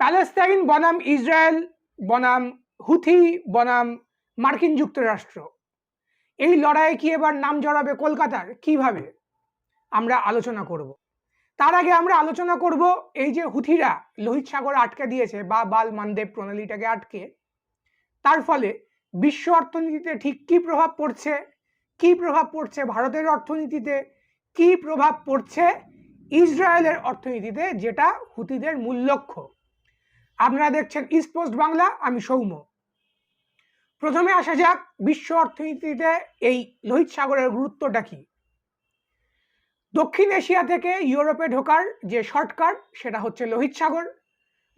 Palestine বনাম Israel বনাম Houthi বনাম মার্কিন যুক্তরাষ্ট্র। এই লড়াইয়ে কি এবার নাম জড়াবে কলকাতার? কীভাবে? আমরা আলোচনা করব। তার আগে আমরা আলোচনা করব এই যে হুথিরা লোহিত সাগর আটকে দিয়েছে বা বাল মানদেব প্রণালীটাকে আটকে, তার ফলে বিশ্ব অর্থনীতিতে ঠিক কি প্রভাব পড়ছে? কি প্রভাব পড়ছে ভারতের অর্থনীতিতে? কি প্রভাব পড়ছে ইসরায়েলের অর্থনীতিতে? যেটা হুতিদের মূল লক্ষ্য। আপনারা দেখছেন ইস্ট পোস্ট বাংলা আমি সৌম্য। প্রথমে আসা যাক বিশ্ব অর্থনীতিতে এই লোহিত সাগরের গুরুত্বটা কি। দক্ষিণ এশিয়া থেকে ইউরোপে ঢোকার যে শর্টকাট, সেটা হচ্ছে লোহিত সাগর।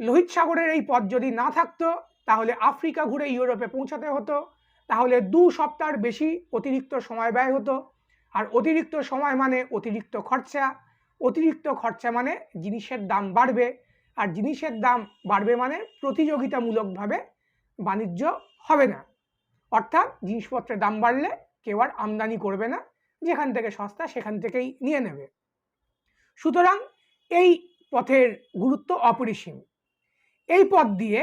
লোহিত সাগরের এই পথ যদি না থাকতো, তাহলে আফ্রিকা ঘুরে ইউরোপে পৌঁছাতে হতো। তাহলে দু সপ্তাহের বেশি অতিরিক্ত সময় ব্যয় হতো। আর অতিরিক্ত সময় মানে অতিরিক্ত খরচা। অতিরিক্ত খরচা মানে জিনিসের দাম বাড়বে। আর জিনিসের দাম বাড়বে মানে প্রতিযোগিতামূলকভাবে বাণিজ্য হবে না। অর্থাৎ জিনিসপত্রের দাম বাড়লে কেউ আর আমদানি করবে না, যেখান থেকে সস্তা সেখান থেকেই নিয়ে নেবে। সুতরাং এই পথের গুরুত্ব অপরিসীম। এই পথ দিয়ে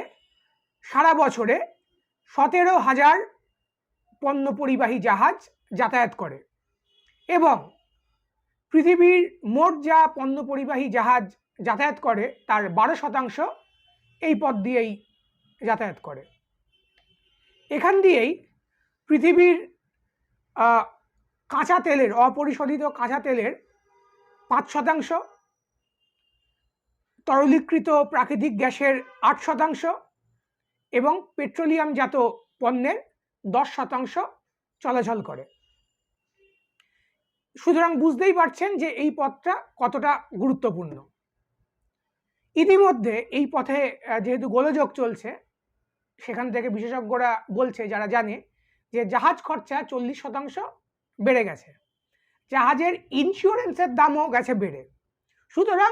সারা বছরে সতেরো হাজার পণ্য পরিবাহী জাহাজ যাতায়াত করে এবং পৃথিবীর মোট যা পণ্য পরিবাহী জাহাজ যাতায়াত করে, তার বারো শতাংশ এই পথ দিয়েই যাতায়াত করে। এখান দিয়েই পৃথিবীর কাঁচা তেলের, অপরিশোধিত কাঁচা তেলের পাঁচ শতাংশ, তরলীকৃত প্রাকৃতিক গ্যাসের আট শতাংশ এবং পেট্রোলিয়ামজাত পণ্যের দশ শতাংশ চলাচল করে। সুতরাং বুঝতেই পারছেন যে এই পথটা কতটা গুরুত্বপূর্ণ। ইতিমধ্যে এই পথে যেহেতু গোলযোগ চলছে, সেখান থেকে বিশেষজ্ঞরা বলছে, যারা জানে, যে জাহাজ খরচা চল্লিশ শতাংশ বেড়ে গেছে। জাহাজের ইন্স্যুরেন্সের দামও গেছে বেড়ে। সুতরাং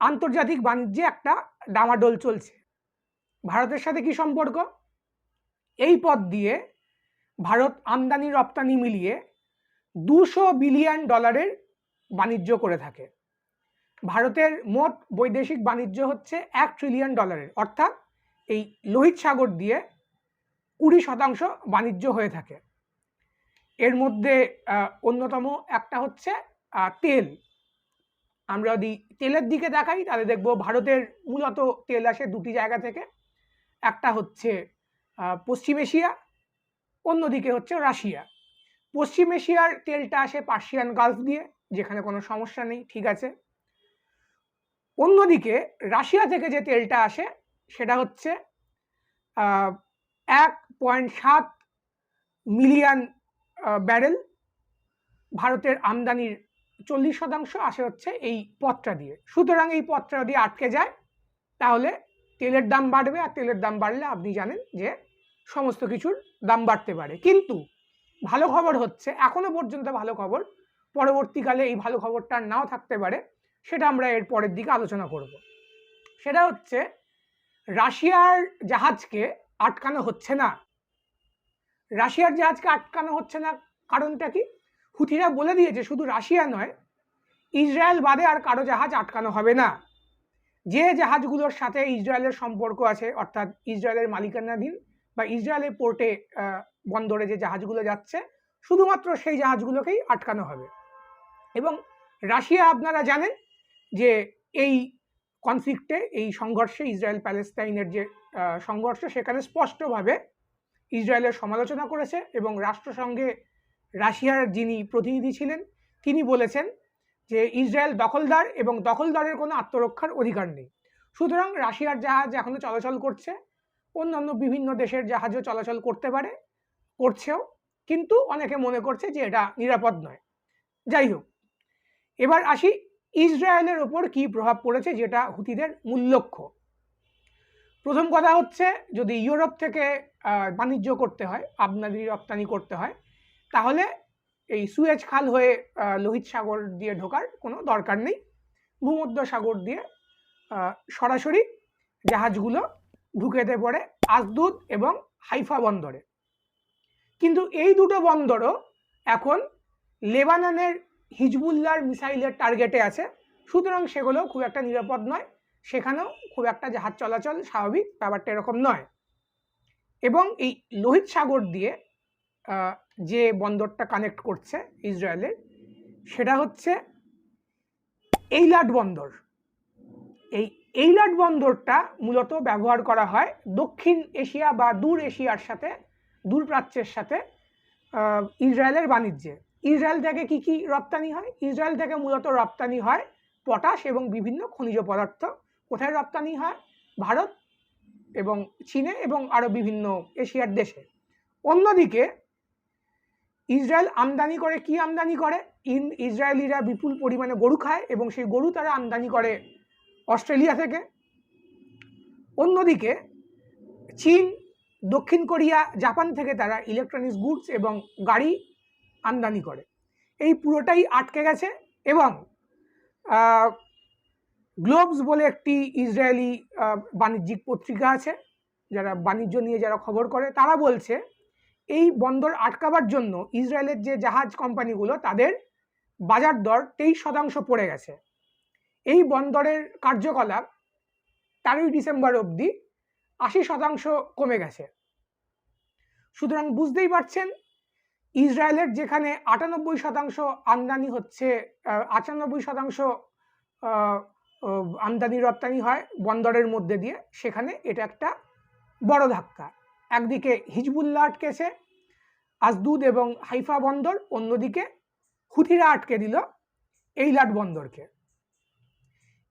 আন্তর্জাতিক বাণিজ্যে একটা ডামাডোল চলছে। ভারতের সাথে কি সম্পর্ক? এই পথ দিয়ে ভারত আমদানি রপ্তানি মিলিয়ে দুশো বিলিয়ন ডলারের বাণিজ্য করে থাকে। ভারতের মোট বৈদেশিক বাণিজ্য হচ্ছে এক ট্রিলিয়ন ডলারের অর্থাৎ এই লোহিত সাগর দিয়ে কুড়ি শতাংশ বাণিজ্য হয়ে থাকে। এর মধ্যে অন্যতম একটা হচ্ছে তেল। আমরা যদি তেলের দিকে দেখাই, তাহলে দেখব ভারতের মূলত তেল আসে দুটি জায়গা থেকে। একটা হচ্ছে পশ্চিম এশিয়া, অন্যদিকে হচ্ছে রাশিয়া। পশ্চিম এশিয়ার তেলটা আসে পার্সিয়ান গালফ দিয়ে, যেখানে কোনো সমস্যা নেই, ঠিক আছে। অন্যদিকে রাশিয়া থেকে যে তেলটা আসে, সেটা হচ্ছে এক পয়েন্ট সাত মিলিয়ন ব্যারেল। ভারতের আমদানির চল্লিশ শতাংশ আসে হচ্ছে এই পথটা দিয়ে। সুতরাং এই পথটা যদি আটকে যায়, তাহলে তেলের দাম বাড়বে আর তেলের দাম বাড়লে আপনি জানেন যে সমস্ত কিছুর দাম বাড়তে পারে। কিন্তু ভালো খবর হচ্ছে, এখনও পর্যন্ত ভালো খবর, পরবর্তীকালে এই ভালো খবরটা নাও থাকতে পারে সেটা আমরা এর পরের দিকে আলোচনা করব। সেটা হচ্ছে, রাশিয়ার জাহাজকে আটকানো হচ্ছে না। রাশিয়ার জাহাজকে আটকানো হচ্ছে না কারণটা কি? হুথিরা বলে দিয়েছে, শুধু রাশিয়া নয়, ইসরায়েল বাদে আর কারও জাহাজ আটকানো হবে না। যে জাহাজগুলোর সাথে ইসরায়েলের সম্পর্ক আছে, অর্থাৎ ইসরায়েলের মালিকানাধীন বা ইসরায়েলের পোর্টে বন্দরে যে জাহাজগুলো যাচ্ছে, শুধুমাত্র সেই জাহাজগুলোকেই আটকানো হবে। এবং রাশিয়া, আপনারা জানেন যে এই কনফ্লিক্টে এই সংঘর্ষে ইসরায়েল প্যালেস্তাইনের যে সংঘর্ষ, সেখানে স্পষ্টভাবে ইসরায়েলের সমালোচনা করেছে এবং রাষ্ট্রসংঘে রাশিয়ার যিনি প্রতিনিধি ছিলেন, তিনি বলেছেন যে ইসরায়েল দখলদার এবং দখলদারের কোনো আত্মরক্ষার অধিকার নেই। সুতরাং রাশিয়ার জাহাজ এখনও চলাচল করছে, অন্যান্য বিভিন্ন দেশের জাহাজও চলাচল করতে পারে, করছেও, কিন্তু অনেকে মনে করছে যে এটা নিরাপদ নয়। যাই হোক, এবার আসি ইসরায়েলের ওপর কি প্রভাব পড়েছে যেটা হুতিদের মূল লক্ষ্য? প্রথম কথা হচ্ছে যদি ইউরোপ থেকে বাণিজ্য করতে হয় আমদানি রপ্তানি করতে হয়, তাহলে এই সুয়েজ খাল হয়ে লোহিত সাগর দিয়ে ঢোকার কোনো দরকার নেই। ভূমধ্য সাগর দিয়ে সরাসরি জাহাজগুলো ঢুকেতে পড়ে আজদুদ এবং হাইফা বন্দরে। কিন্তু এই দুটো বন্দরও এখন লেবাননের হিজবুল্লার মিসাইলের টার্গেটে আছে। সুতরাং সেগুলো খুব একটা নিরাপদ নয়। সেখানেও খুব একটা জাহাজ চলাচল স্বাভাবিক, ব্যাপারটা এরকম নয়। এবং এই লোহিত সাগর দিয়ে যে বন্দরটা কানেক্ট করছে ইসরায়েলের, সেটা হচ্ছে এইলাট বন্দর। এই এইলাট বন্দরটা মূলত ব্যবহার করা হয় দক্ষিণ এশিয়া বা দূর এশিয়ার সাথে দূর প্রাচ্যের সাথে ইসরায়েলের বাণিজ্যে। ইসরায়েল থেকে কি কি রপ্তানি হয়? ইসরায়েল থেকে মূলত রপ্তানি হয় পটাশ এবং বিভিন্ন খনিজ পদার্থ। কোথায় রপ্তানি হয়? ভারত এবং চীনে এবং আরও বিভিন্ন এশিয়ার দেশে। অন্যদিকে ইসরায়েল আমদানি করে কি আমদানি করে? ইন ইসরায়েলিরা বিপুল পরিমাণে গরু খায় এবং সেই গরু তারা আমদানি করে অস্ট্রেলিয়া থেকে। অন্যদিকে চীন, দক্ষিণ কোরিয়া, জাপান থেকে তারা ইলেকট্রনিক্স গুডস এবং গাড়ি আমদানি করে। এই পুরোটাই আটকে গেছে এবং গ্লোবস বলে একটি ইসরায়েলি বাণিজ্যিক পত্রিকা আছে, যারা বাণিজ্য নিয়ে যারা খবর করে, তারা বলছে, এই বন্দর আটকাবার জন্য ইসরায়েলের যে জাহাজ কোম্পানিগুলো, তাদের বাজার দর তেইশ শতাংশ পড়ে গেছে। এই বন্দরের কার্যকলাপ তেরোই ডিসেম্বর অবধি আশি শতাংশ কমে গেছে। সুতরাং বুঝতেই পারছেন ইসরায়েলের যেখানে আটানব্বই শতাংশ আমদানি হচ্ছে আটানব্বই শতাংশ আমদানি রপ্তানি হয় বন্দরের মধ্যে দিয়ে, সেখানে এটা একটা বড় ধাক্কা। একদিকে হিজবুল্লাহ আটকেছে আজদুদ এবং হাইফা বন্দর, অন্যদিকে হুথিরা আটকে দিল এইলাট বন্দরকে।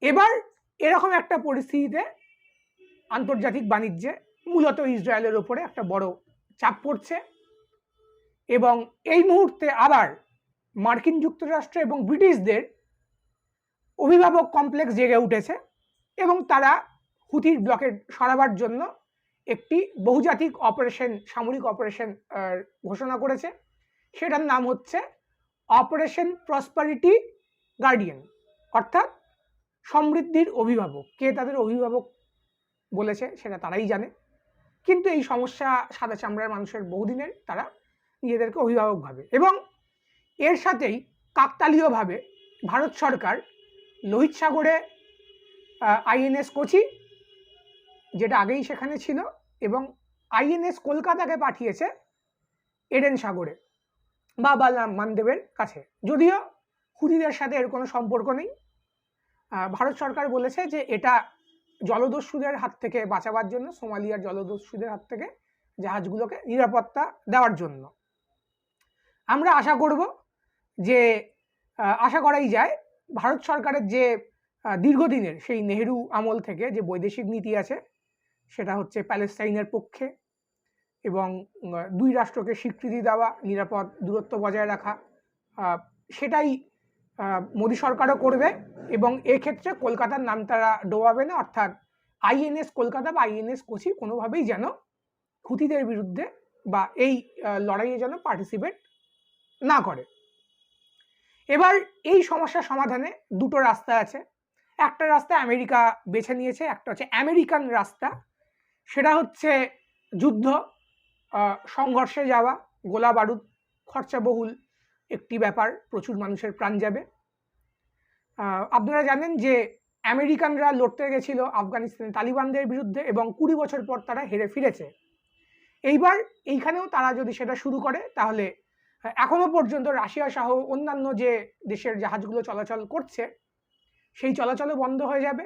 এবার এরকম একটা পরিস্থিতিতে আন্তর্জাতিক বাণিজ্যে মূলত ইসরায়েলের ওপরে একটা বড় চাপ পড়ছে। এবং এই মুহূর্তে আবার মার্কিন যুক্তরাষ্ট্র এবং ব্রিটিশদের অভিভাবক কমপ্লেক্স জেগে উঠেছে এবং তারা হুতির ব্লকেট সরাবার জন্য একটি বহুজাতিক অপারেশন, সামরিক অপারেশন ঘোষণা করেছে। সেটার নাম হচ্ছে অপারেশন প্রসপারিটি গার্ডিয়ান, অর্থাৎ সমৃদ্ধির অভিভাবক। কে তাদের অভিভাবক বলেছে সেটা তারাই জানে। কিন্তু এই সমস্যা সাদা চামড়ার মানুষের বহুদিনের, তারা নিজেদেরকে অভিভাবক ভাবে। এবং এর সাথেই কাকতালীয়ভাবে ভারত সরকার লোহিত সাগরে আইএনএস কোচি, যেটা আগেই সেখানে ছিল, এবং আইএনএস কলকাতাকে পাঠিয়েছে এডেন সাগরে বাবা মানদেবের কাছে। যদিও হুদিদের সাথে এর কোনো সম্পর্ক নেই। ভারত সরকার বলেছে যে এটা জলদস্যুদের হাত থেকে বাঁচাবার জন্য, সোমালিয়ার জলদস্যুদের হাত থেকে জাহাজগুলোকে নিরাপত্তা দেওয়ার জন্য। আমরা আশা করব যে আশা করাই যায়, ভারত সরকারের যে দীর্ঘদিনের সেই নেহেরু আমল থেকে যে বৈদেশিক নীতি আছে, সেটা হচ্ছে প্যালেস্টাইনের পক্ষে এবং দুই রাষ্ট্রকে স্বীকৃতি দেওয়া, নিরাপদ দূরত্ব বজায় রাখা সেটাই মোদী সরকারও করবে এবং এক্ষেত্রে কলকাতার নাম তারা ডোবাবে না, অর্থাৎ আইএনএস কলকাতা বা আইএনএস কোচি কোনোভাবেই যেন হুতিদের বিরুদ্ধে বা এই লড়াইয়ে যেন পার্টিসিপেট না করে। এবার এই সমস্যার সমাধানে দুটো রাস্তা আছে। একটা রাস্তা আমেরিকা বেছে নিয়েছে, একটা হচ্ছে আমেরিকান রাস্তা। সেটা হচ্ছে যুদ্ধ সংঘর্ষে যাওয়া, গোলা বারুদ খরচাবহুল একটি ব্যাপার, প্রচুর মানুষের প্রাণ যাবে। আপনারা জানেন যে আমেরিকানরা লড়তে গেছিল আফগানিস্তানে তালিবানদের বিরুদ্ধে এবং কুড়ি বছর পর তারা হেরে ফিরেছে। এইবার এইখানেও তারা যদি সেটা শুরু করে, তাহলে এখনও পর্যন্ত রাশিয়া সহ অন্যান্য যে দেশের জাহাজগুলো চলাচল করছে, সেই চলাচলও বন্ধ হয়ে যাবে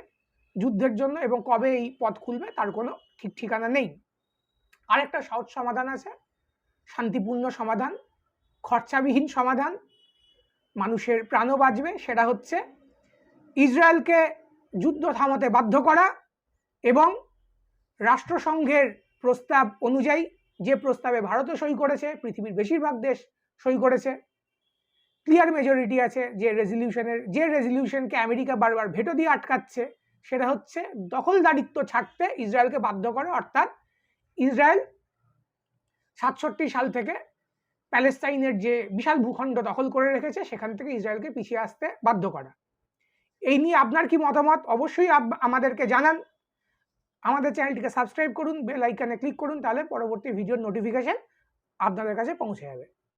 যুদ্ধের জন্য এবং কবে এই পথ খুলবে তার কোনো ঠিক ঠিকানা নেই। আরেকটা সহজ সমাধান আছে, শান্তিপূর্ণ সমাধান, খরচাবিহীন সমাধান, মানুষের প্রাণও বাঁচবে, সেটা হচ্ছে ইসরায়েলকে যুদ্ধ থামাতে বাধ্য করা এবং রাষ্ট্রসংঘের প্রস্তাব অনুযায়ী যে প্রস্তাবে ভারতও সই করেছে, পৃথিবীর বেশিরভাগ দেশ সই করেছে। ক্লিয়ার মেজরিটি আছে যে রেজলিউশনের যে রেজলিউশনকে আমেরিকা বারবার ভেটো দিয়ে আটকাচ্ছে, সেটা হচ্ছে দখলদারিত্ব ছাড়তে ইসরায়েলকে বাধ্য করে, অর্থাৎ ইসরায়েল সাতষট্টি সাল থেকে প্যালেস্তাইনের যে বিশাল ভূখণ্ড দখল করে রেখেছে, সেখান থেকে ইসরায়েলকে পিছিয়ে আসতে বাধ্য করা। এই নিয়ে আপনার কি মতামত? অবশ্যই আমাদেরকে জানান। আমাদের চ্যানেলটিকে সাবস্ক্রাইব করুন, বেল আইকনে ক্লিক করুন, তাহলে পরবর্তী ভিডিওর নোটিফিকেশন আপনাদের কাছে পৌঁছে যাবে।